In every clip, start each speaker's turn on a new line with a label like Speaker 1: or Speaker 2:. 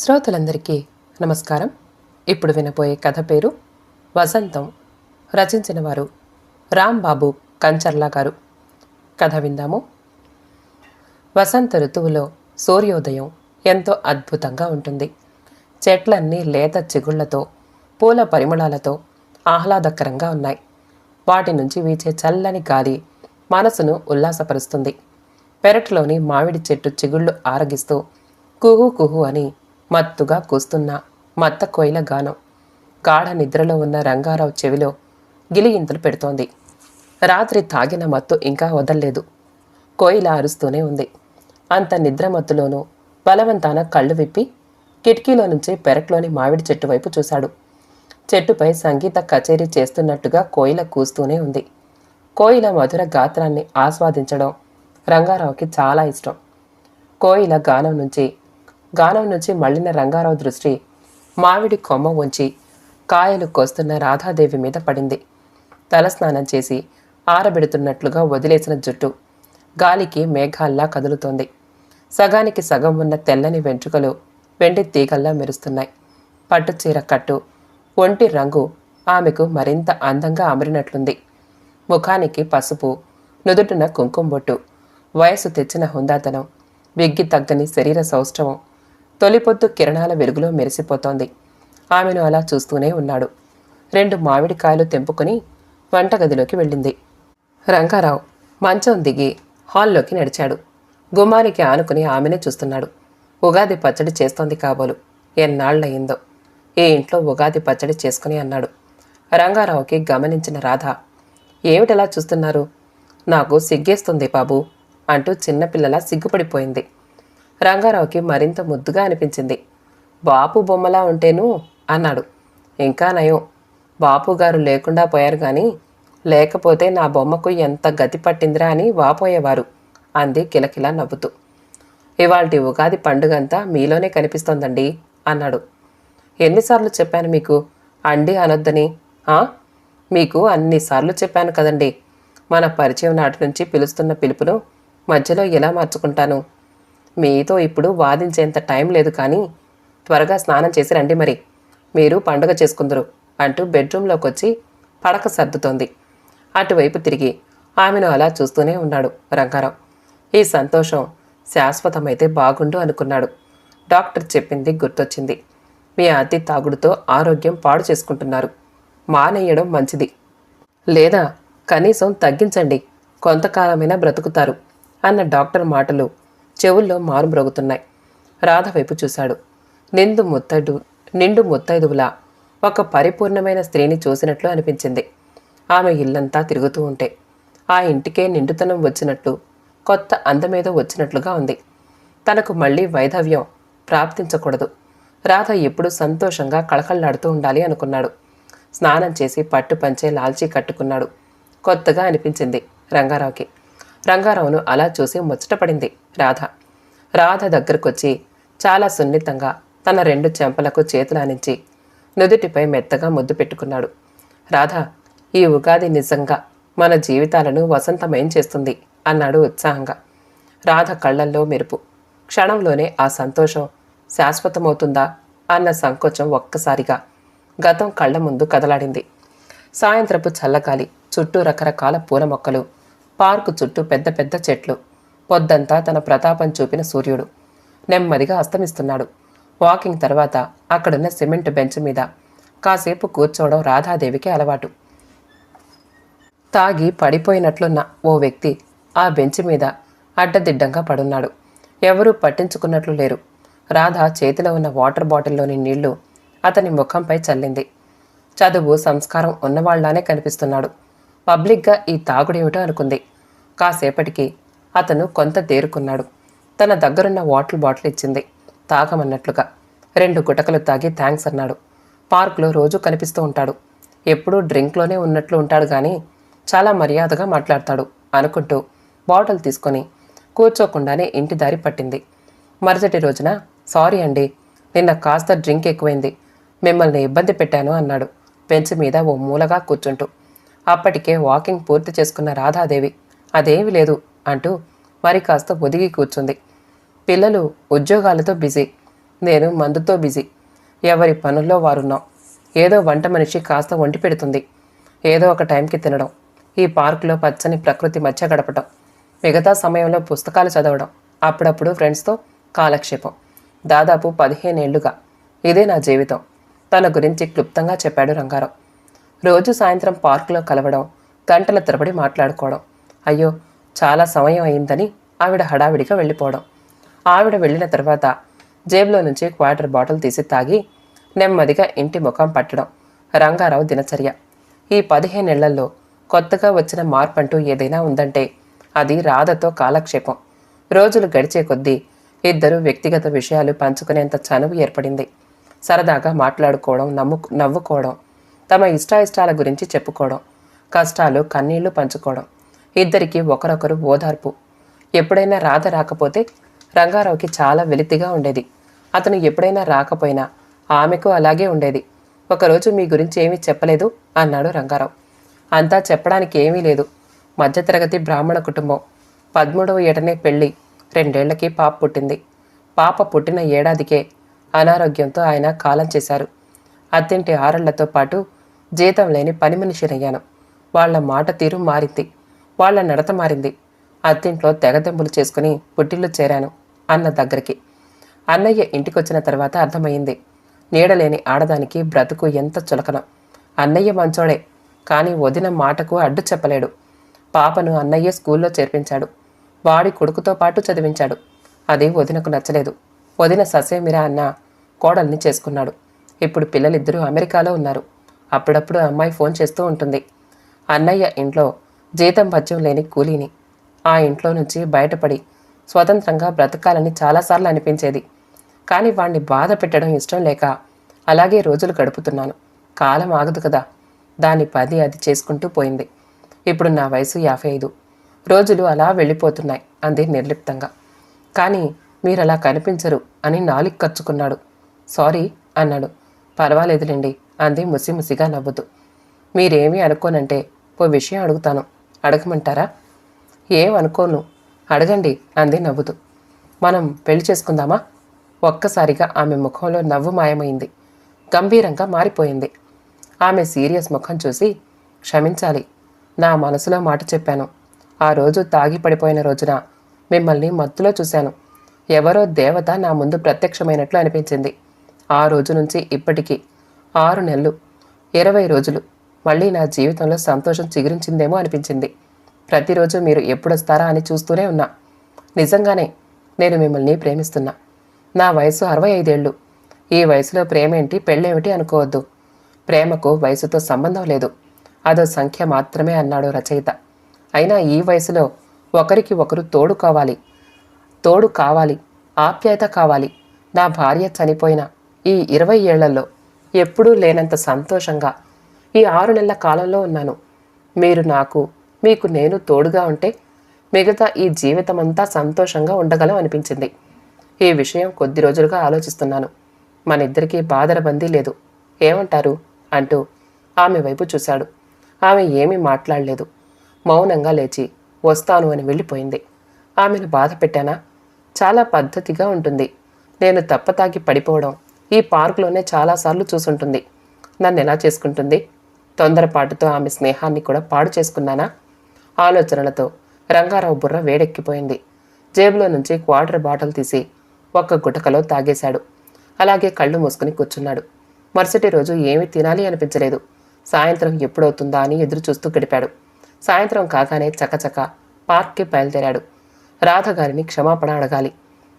Speaker 1: శ్రోతలందరికీ నమస్కారం. ఇప్పుడు వినబోయే కథ పేరు వసంతం. రచించిన వారు రాంబాబు కంచర్లా గారు. కథ విందాము. వసంత ఋతువులో సూర్యోదయం ఎంతో అద్భుతంగా ఉంటుంది. చెట్లన్నీ లేత చిగుళ్ళతో పూల పరిమళాలతో ఆహ్లాదకరంగా ఉన్నాయి. వాటి నుంచి వీచే చల్లని గాలి మనసును ఉల్లాసపరుస్తుంది. పెరట్లోని మామిడి చెట్టు చిగుళ్ళు ఆరగిస్తూ కుహు కుహు అని మత్తుగా కూస్తున్న మత్త కోయిల గానం. గాఢ నిద్రలో ఉన్న రంగారావు చెవిలో గిలిగింతలు పెడుతోంది. రాత్రి తాగిన మత్తు ఇంకా వదల్లేదు. కోయిల అరుస్తూనే ఉంది. అంత నిద్రమత్తులోనూ బలవంతాన కళ్ళు విప్పి కిటికీలో నుంచి పెరట్లోని మామిడి చెట్టు వైపు చూశాడు. చెట్టుపై సంగీత కచేరీ చేస్తున్నట్టుగా కోయిల కూస్తూనే ఉంది. కోయిల మధుర గాత్రాన్ని ఆస్వాదించడం రంగారావుకి చాలా ఇష్టం. కోయిల గానం నుంచి గానం నుంచి మళ్ళిన రంగారావు దృష్టి మామిడి కొమ్మ ఉంచి కాయలు కోస్తున్న రాధాదేవి మీద పడింది. తలస్నానం చేసి ఆరబెడుతున్నట్లుగా వదిలేసిన జుట్టు గాలికి మేఘాల్లా కదులుతోంది. సగానికి సగం ఉన్న తెల్లని వెంట్రుకలు వెండి తీగల్లా మెరుస్తున్నాయి. పట్టుచీర కట్టు ఒంటి రంగు ఆమెకు మరింత అందంగా అమరినట్లుంది. ముఖానికి పసుపు నుదుటిన కుంకుమ బొట్టు వయసు తెచ్చిన హుందాతనం విగ్గి తగ్గని శరీర సౌష్ఠవం తొలిపొద్దు కిరణాల వెలుగులో మెరిసిపోతోంది. ఆమెను అలా చూస్తూనే ఉన్నాడు. రెండు మామిడికాయలు తెంపుకొని వంటగదిలోకి వెళ్ళింది. రంగారావు మంచం దిగి హాల్లోకి నడిచాడు. గుమ్మానికి ఆనుకుని ఆమెనే చూస్తున్నాడు. ఉగాది పచ్చడి చేస్తోంది కాబోలు. ఎన్నాళ్ళయిందో. ఏ ఇంట్లో ఉగాది పచ్చడి చేసుకుని అన్నాడు. రంగారావుకి గమనించిన రాధ ఏమిటలా చూస్తున్నారు? నాకు సిగ్గేస్తుంది బాబు అంటూ చిన్నపిల్లలా సిగ్గుపడిపోయింది. రంగారావుకి మరింత ముద్దుగా అనిపించింది. బాపు బొమ్మలా ఉంటేను అన్నాడు. ఇంకా నయం. బాపు గారు లేకుండా పోయారు కానీ లేకపోతే నా బొమ్మకు ఎంత గతి పట్టిందిరా అని వాపోయేవారు అంది కిలకిల నవ్వుతూ. ఇవాళ ఉగాది పండుగంతా మీలోనే కనిపిస్తోందండి అన్నాడు. ఎన్నిసార్లు చెప్పాను మీకు? అండి అనొద్దని? మీకు అన్నిసార్లు చెప్పాను కదండి. మన పరిచయం నాటి నుంచి పిలుస్తున్న పిలుపును మధ్యలో ఎలా మార్చుకుంటాను? మీతో ఇప్పుడు వాదించేంత టైం లేదు కానీ త్వరగా స్నానం చేసి రండి మరి. మీరు పండుగ చేసుకుందరు అంటూ బెడ్రూమ్లోకి వచ్చి పడక సర్దుతోంది. అటువైపు తిరిగి ఆమెను అలా చూస్తూనే ఉన్నాడు రంగారావు. ఈ సంతోషం శాశ్వతమైతే బాగుండు అనుకున్నాడు. డాక్టర్ చెప్పింది గుర్తొచ్చింది. మీ అతి తాగుడుతో ఆరోగ్యం పాడు చేసుకుంటున్నారు. మానేయడం మంచిది. లేదా కనీసం తగ్గించండి. కొంతకాలమైనా బ్రతుకుతారు అన్న డాక్టర్ మాటలు చెవుల్లో మారుమ్రోగుతున్నాయి. రాధ వైపు చూశాడు. నిండు ముత్తైదు నిండు ముత్తైదువులా. ఒక పరిపూర్ణమైన స్త్రీని చూసినట్లు అనిపించింది. ఆమె ఇల్లంతా తిరుగుతూ ఉంటే ఆ ఇంటికే నిండుతనం వచ్చినట్లు కొత్త అందమేదో వచ్చినట్లుగా ఉంది. తనకు మళ్ళీ వైధవ్యం ప్రాప్తించకూడదు. రాధ ఎప్పుడూ సంతోషంగా కళకళలాడుతూ ఉండాలి అనుకున్నాడు. స్నానం చేసి పట్టు పంచే లాల్చీ కట్టుకున్నాడు. కొత్తగా అనిపించింది రంగారావుకి. రంగారావును అలా చూసి ముచ్చటపడింది రాధ. రాధ దగ్గరకొచ్చి చాలా సున్నితంగా తన రెండు చెంపలకు చేతులానించి నుదుటిపై మెత్తగా ముద్దు పెట్టుకున్నాడు. రాధ ఈ ఉగాది నిజంగా మన జీవితాలను వసంతమయం చేస్తుంది అన్నాడు ఉత్సాహంగా. రాధ కళ్ళల్లో మెరుపు. క్షణంలోనే ఆ సంతోషం శాశ్వతమవుతుందా అన్న సంకోచం ఒక్కసారిగా గతం కళ్ళ ముందు కదలాడింది. సాయంత్రపు చల్లగాలి చుట్టూ రకరకాల పూల మొక్కలు పార్కు చుట్టూ పెద్ద పెద్ద చెట్లు. పొద్దంతా తన ప్రతాపం చూపిన సూర్యుడు. నెమ్మదిగా అస్తమిస్తున్నాడు. వాకింగ్ తర్వాత అక్కడున్న సిమెంట్ బెంచ్ మీద కాసేపు కూర్చోవడం రాధాదేవికి అలవాటు. తాగి పడిపోయినట్లున్న ఓ వ్యక్తి ఆ బెంచ్ మీద అడ్డదిడ్డంగా పడున్నాడు. ఎవరూ పట్టించుకున్నట్లు లేరు. రాధ చేతిలో ఉన్న వాటర్ బాటిల్లోని నీళ్ళు అతని ముఖంపై చల్లింది. చదువు సంస్కారం ఉన్నవాళ్ళానే కనిపిస్తున్నాడు. పబ్లిక్గా ఈ తాగుడేమిటో అనుకుంది. కాసేపటికి అతను కొంత తేరుకున్నాడు. తన దగ్గరున్న వాటర్ బాటిల్ ఇచ్చింది. తాగమన్నట్లుగా. రెండు గుటకలు తాగి థ్యాంక్స్ అన్నాడు. పార్క్లో రోజు కనిపిస్తూ ఉంటాడు. ఎప్పుడూ డ్రింక్లోనే ఉన్నట్లు ఉంటాడు కానీ చాలా మర్యాదగా మాట్లాడతాడు అనుకుంటూ బాటిల్ తీసుకొని కూర్చోకుండానే ఇంటి దారి పట్టింది. మరుసటి రోజున సారీ అండి నిన్న కాస్త డ్రింక్ ఎక్కువైంది. మిమ్మల్ని ఇబ్బంది పెట్టాను అన్నాడు. బెంచ్ మీద ఓ మూలగా కూర్చుంటూ. అప్పటికే వాకింగ్ పూర్తి చేసుకున్న రాధాదేవి అదేమీ లేదు అంటూ మరి కాస్త ఒదిగి కూర్చుంది. పిల్లలు ఉద్యోగాలతో బిజీ నేను మందుతో బిజీ ఎవరి పనుల్లో వారున్నాం. ఏదో వంట మనిషి కాస్త వండి పెడుతుంది ఏదో ఒక టైంకి తినడం ఈ పార్కులో పచ్చని ప్రకృతి మధ్య గడపడం మిగతా సమయంలో పుస్తకాలు చదవడం అప్పుడప్పుడు ఫ్రెండ్స్తో కాలక్షేపం. దాదాపు పదిహేనేళ్ళుగా ఇదే నా జీవితం తన గురించి క్లుప్తంగా చెప్పాడు రంగారావు. రోజు సాయంత్రం పార్కులో కలవడం గంటల తరబడి మాట్లాడుకోవడం. అయ్యో చాలా సమయం అయిందని ఆవిడ హడావిడిగా వెళ్ళిపోవడం. ఆవిడ వెళ్ళిన తర్వాత జేబులో నుంచి క్వార్టర్ బాటిల్ తీసి తాగి నెమ్మదిగా ఇంటి ముఖం పట్టడం. రంగారావు దినచర్య. ఈ పదిహేనేళ్ళలో కొత్తగా వచ్చిన మార్పు అంటూ ఏదైనా ఉందంటే అది రాధతో కాలక్షేపం. రోజులు గడిచే కొద్దీ ఇద్దరు వ్యక్తిగత విషయాలు పంచుకునేంత చనువు ఏర్పడింది. సరదాగా మాట్లాడుకోవడం నమ్ము నవ్వుకోవడం తమ ఇష్టాయిష్టాల గురించి చెప్పుకోవడం కష్టాలు కన్నీళ్ళు పంచుకోవడం. ఇద్దరికి ఒకరొకరు ఓదార్పు. ఎప్పుడైనా రాధ రాకపోతే రంగారావుకి చాలా వెలితిగా ఉండేది. అతను ఎప్పుడైనా రాకపోయినా ఆమెకు అలాగే ఉండేది. ఒకరోజు మీ గురించి ఏమీ చెప్పలేదు అన్నాడు రంగారావు. అంతా చెప్పడానికి ఏమీ లేదు. మధ్యతరగతి బ్రాహ్మణ కుటుంబం. పదమూడవ ఏటనే పెళ్ళి. రెండేళ్ళకి పాప పుట్టింది. పాప పుట్టిన ఏడాదికే అనారోగ్యంతో ఆయన కాలం చేశారు. అత్తింటి ఆరళ్ళతో పాటు జీతం లేని పని మనిషినయ్యాను. వాళ్ళ మాట తీరు మారింది. వాళ్ళ నడత మారింది. అత్తింట్లో తెగదెంపులు చేసుకుని పుట్టిల్లు చేరాను అన్న దగ్గరికి. అన్నయ్య ఇంటికొచ్చిన తర్వాత అర్థమైంది నీడలేని ఆడదానికి బ్రతుకు ఎంత చులకనం. అన్నయ్య మంచోడే కానీ వదిన మాటకు అడ్డు చెప్పలేడు. పాపను అన్నయ్య స్కూల్లో చేర్పించాడు. వాడి కొడుకుతో పాటు చదివించాడు. అది వదినకు నచ్చలేదు. వదిన ససేమిరా అన్న కోడల్ని చేసుకున్నాడు. ఇప్పుడు పిల్లలిద్దరూ అమెరికాలో ఉన్నారు. అప్పుడప్పుడు అమ్మాయి ఫోన్ చేస్తూ ఉంటుంది. అన్నయ్య ఇంట్లో జీతం పద్యం లేని కూలీని. ఆ ఇంట్లో నుంచి బయటపడి స్వతంత్రంగా బ్రతకాలని చాలాసార్లు అనిపించేది. కానీ వాణ్ణి బాధ పెట్టడం ఇష్టం లేక అలాగే రోజులు గడుపుతున్నాను. కాలం ఆగదు కదా. దాన్ని పది అది చేసుకుంటూ పోయింది. ఇప్పుడు నా వయసు యాభై ఐదు. రోజులు అలా వెళ్ళిపోతున్నాయి అంది నిర్లిప్తంగా. కానీ మీరు అలా కనిపించరు అని నాలుగు ఖర్చుకున్నాడు సారీ అన్నాడు. పర్వాలేదులేండి. అంది ముసిముసిగా నవ్వుతూ. మీరేమీ అనుకోనంటే ఓ విషయం అడుగుతాను. అడగమంటారా? ఏం అనుకోను. అడగండి అంది నవ్వుతూ. మనం పెళ్ళి చేసుకుందామా? ఒక్కసారిగా ఆమె ముఖంలో నవ్వు మాయమైంది. గంభీరంగా మారిపోయింది. ఆమె సీరియస్ ముఖం చూసి క్షమించాలి. నా మనసులో మాట చెప్పాను. ఆ రోజు తాగి పడిపోయిన రోజున మిమ్మల్ని మత్తులో చూశాను. ఎవరో దేవత నా ముందు ప్రత్యక్షమైనట్లు అనిపించింది. ఆ రోజు నుంచి ఇప్పటికీ ఆరు నెలలు ఇరవై రోజులు. మళ్ళీ నా జీవితంలో సంతోషం చిగురించిందేమో అనిపించింది. ప్రతిరోజు మీరు ఎప్పుడొస్తారా అని చూస్తూనే ఉన్నా. నిజంగానే నేను మిమ్మల్ని ప్రేమిస్తున్నా. నా వయసు అరవై ఐదేళ్ళు. ఈ వయసులో ప్రేమేంటి పెళ్ళేమిటి అనుకోవద్దు. ప్రేమకు వయసుతో సంబంధం లేదు. అదో సంఖ్య మాత్రమే అన్నాడు రచయిత. అయినా ఈ వయసులో ఒకరికి ఒకరు తోడు కావాలి. తోడు కావాలి. ఆప్యాయత కావాలి. నా భార్య చనిపోయిన ఈ ఇరవై ఏళ్ళలో ఎప్పుడూ లేనంత సంతోషంగా ఈ ఆరు నెలల కాలంలో ఉన్నాను. మీరు నాకు మీకు నేను తోడుగా ఉంటే మిగతా ఈ జీవితమంతా సంతోషంగా ఉండగలం అనిపించింది. ఈ విషయం కొద్ది రోజులుగా ఆలోచిస్తున్నాను. మన ఇద్దరికీ బాధరబందీ లేదు. ఏమంటారు? అంటూ ఆమె వైపు చూశాడు. ఆమె ఏమీ మాట్లాడలేదు. మౌనంగా లేచి వస్తాను అని వెళ్ళిపోయింది. ఆమెను బాధ పెట్టానా చాలా పద్ధతిగా ఉంటుంది. నేను తప్పతాగి పడిపోవడం ఈ పార్కులోనే చాలాసార్లు చూసుంటుంది. నన్ను ఎలా చేసుకుంటుంది? తొందరపాటుతో ఆమె స్నేహాన్ని కూడా పాడు చేసుకున్నానా? ఆలోచనలతో రంగారావు బుర్ర వేడెక్కిపోయింది. జేబులో నుంచి క్వార్టర్ బాటిల్ తీసి ఒక్క గుటకలో తాగేశాడు. అలాగే కళ్ళు మూసుకుని కూర్చున్నాడు. మరుసటి రోజు ఏమీ తినాలి అనిపించలేదు. సాయంత్రం ఎప్పుడవుతుందా అని ఎదురు చూస్తూ గడిపాడు. సాయంత్రం కాగానే చకచక పార్క్కి బయలుదేరాడు. రాధగారిని క్షమాపణ అడగాలి.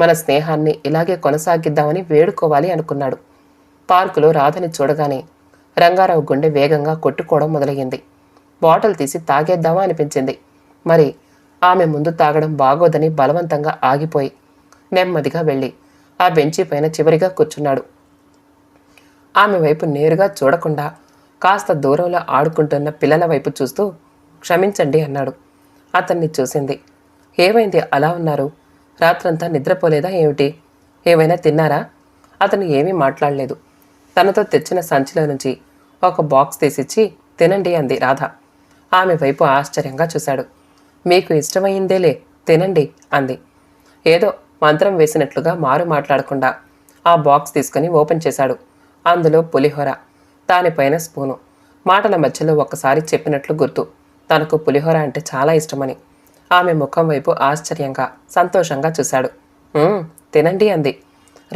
Speaker 1: మన స్నేహాన్ని ఇలాగే కొనసాగిద్దామని వేడుకోవాలి అనుకున్నాడు. పార్కులో రాధని చూడగానే రంగారావు గుండె వేగంగా కొట్టుకోవడం మొదలయ్యింది. బాటిల్ తీసి తాగేద్దామా అనిపించింది. మరి ఆమె ముందు తాగడం బాగోదని బలవంతంగా ఆగిపోయి నెమ్మదిగా వెళ్ళి ఆ బెంచి పైన చివరిగా కూర్చున్నాడు. ఆమె వైపు నేరుగా చూడకుండా కాస్త దూరంలో ఆడుకుంటున్న పిల్లల వైపు చూస్తూ క్షమించండి అన్నాడు. అతన్ని చూసింది ఏమైంది? అలా ఉన్నారు? రాత్రంతా నిద్రపోలేదా ఏమిటి? ఏమైనా తిన్నారా? అతను ఏమీ మాట్లాడలేదు. తనతో తెచ్చిన సంచిలో నుంచి ఒక బాక్స్ తీసిచ్చి తినండి అంది రాధ. ఆమె వైపు ఆశ్చర్యంగా చూశాడు. మీకు ఇష్టమైందేలే తినండి అంది. ఏదో మంత్రం వేసినట్లుగా మారు మాట్లాడకుండా ఆ బాక్స్ తీసుకుని ఓపెన్ చేశాడు. అందులో పులిహోర దానిపైన స్పూను. మాటల మధ్యలో ఒకసారి చెప్పినట్లు గుర్తు. తనకు పులిహోర అంటే చాలా ఇష్టమని. ఆమె ముఖం వైపు ఆశ్చర్యంగా సంతోషంగా చూశాడు. తినండి అంది.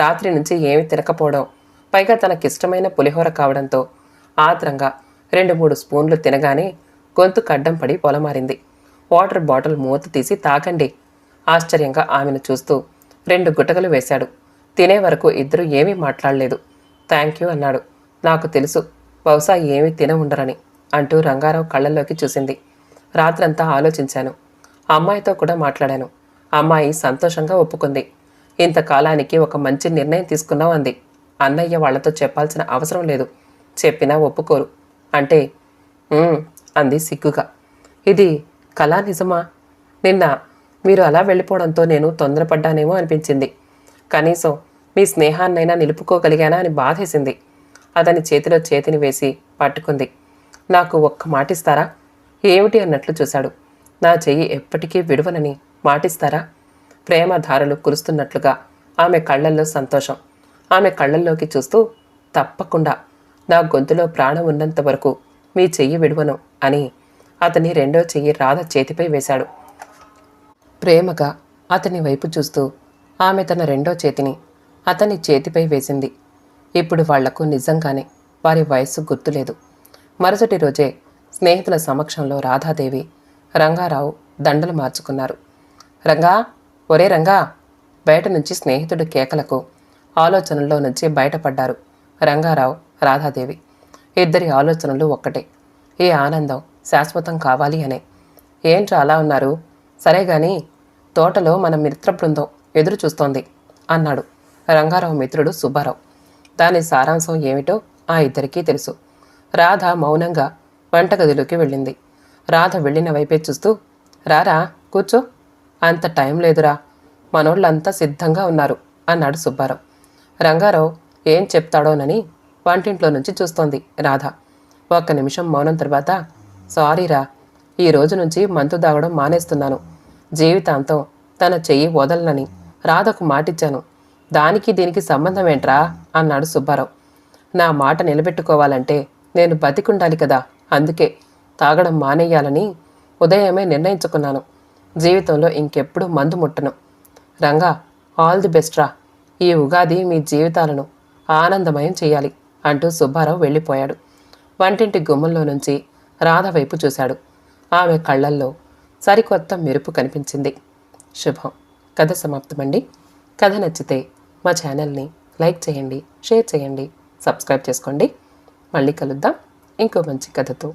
Speaker 1: రాత్రి నుంచి ఏమీ తినకపోవడం పైగా తనకిష్టమైన పులిహోర కావడంతో ఆత్రంగా రెండు మూడు స్పూన్లు తినగానే గొంతు కడ్డం పడి పొలమారింది. వాటర్ బాటిల్ మూత తీసి తాకండి ఆశ్చర్యంగా ఆమెను చూస్తూ రెండు గుటకలు వేశాడు. తినే వరకు ఇద్దరు ఏమీ మాట్లాడలేదు. థ్యాంక్ యూ అన్నాడు. నాకు తెలుసు బహుశా ఏమీ తిన ఉండరని అంటూ రంగారావు కళ్ళల్లోకి చూసింది. రాత్రంతా ఆలోచించాను. అమ్మాయితో కూడా మాట్లాడాను. అమ్మాయి సంతోషంగా ఒప్పుకుంది. ఇంతకాలానికి ఒక మంచి నిర్ణయం తీసుకున్నావు అంది. అన్నయ్య వాళ్ళతో చెప్పాల్సిన అవసరం లేదు. చెప్పినా ఒప్పుకోరు. అంటే అంది సిగ్గుగా. ఇది కళా నిజమా? నిన్న మీరు అలా వెళ్ళిపోవడంతో నేను తొందరపడ్డానేమో అనిపించింది. కనీసం మీ స్నేహాన్నైనా నిలుపుకోగలిగానా అని బాధేసింది. అతని చేతిలో చేతిని వేసి పట్టుకుంది. నాకు ఒక్క మాటిస్తారా? ఏమిటి అన్నట్లు చూశాడు. నా చెయ్యి ఎప్పటికీ విడవనని మాటిస్తారా? ప్రేమ ధారలు కురుస్తున్నట్లుగా. ఆమె కళ్ళల్లో సంతోషం. ఆమె కళ్ళల్లోకి చూస్తూ తప్పకుండా. నా గొంతులో ప్రాణం ఉన్నంత వరకు మీ చెయ్యి విడువను అని అతని రెండో చెయ్యి రాధ చేతిపై వేశాడు. ప్రేమగా అతని వైపు చూస్తూ ఆమె తన రెండో చేతిని అతని చేతిపై వేసింది. ఇప్పుడు వాళ్ళకు నిజంగానే వారి వయస్సు గుర్తులేదు. మరుసటి రోజే స్నేహితుల సమక్షంలో రాధాదేవి రంగారావు దండలు మార్చుకున్నారు. రంగా ఒరే రంగా! బయట నుంచి స్నేహితుడి కేకలకు ఆలోచనల్లో నుంచి బయటపడ్డారు రంగారావు రాధాదేవి. ఇద్దరి ఆలోచనలు ఒక్కటే. ఈ ఆనందం శాశ్వతం కావాలి అనే. ఏంట్రా అలా ఉన్నారు? సరే గాని తోటలో మన మిత్ర బృందం ఎదురు చూస్తోంది అన్నాడు రంగారావు మిత్రుడు సుబ్బారావు. దాని సారాంశం ఏమిటో ఆ ఇద్దరికీ తెలుసు. రాధ మౌనంగా వంటగదిలోకి వెళ్ళింది. రాధ వెళ్ళిన వైపే చూస్తూ రారా కూర్చో. అంత టైం లేదురా. మనోళ్ళంతా సిద్ధంగా ఉన్నారు అన్నాడు సుబ్బారావు. రంగారావు ఏం చెప్తాడోనని వంటింట్లో నుంచి చూస్తోంది రాధ. ఒక్క నిమిషం మౌనం తర్వాత సారీరా ఈ రోజు నుంచి మందు దాగడం మానేస్తున్నాను. జీవితాంతం తన చెయ్యి వదలనని రాధకు మాటిచ్చాను. దానికి దీనికి సంబంధం ఏంట్రా? అన్నాడు సుబ్బారావు. నా మాట నిలబెట్టుకోవాలంటే నేను బతికుండాలి కదా. అందుకే తాగడం మానేయాలని ఉదయమే నిర్ణయించుకున్నాను. జీవితంలో ఇంకెప్పుడు మందు ముట్టను. రంగా ఆల్ ది బెస్ట్ రా. ఈ ఉగాది మీ జీవితాలను ఆనందమయం చేయాలి అంటూ సుబ్బారావు వెళ్ళిపోయాడు. వంటింటి గుమ్మంలో నుంచి రాధ వైపు చూశాడు. ఆమె కళ్ళల్లో సరికొత్త మెరుపు కనిపించింది. శుభం. కథ సమాప్తమండి. కథ నచ్చితే మా ఛానల్ని లైక్ చేయండి షేర్ చేయండి సబ్స్క్రైబ్ చేసుకోండి. మళ్ళీ కలుద్దాం. ఇంకో మంచి కథతో.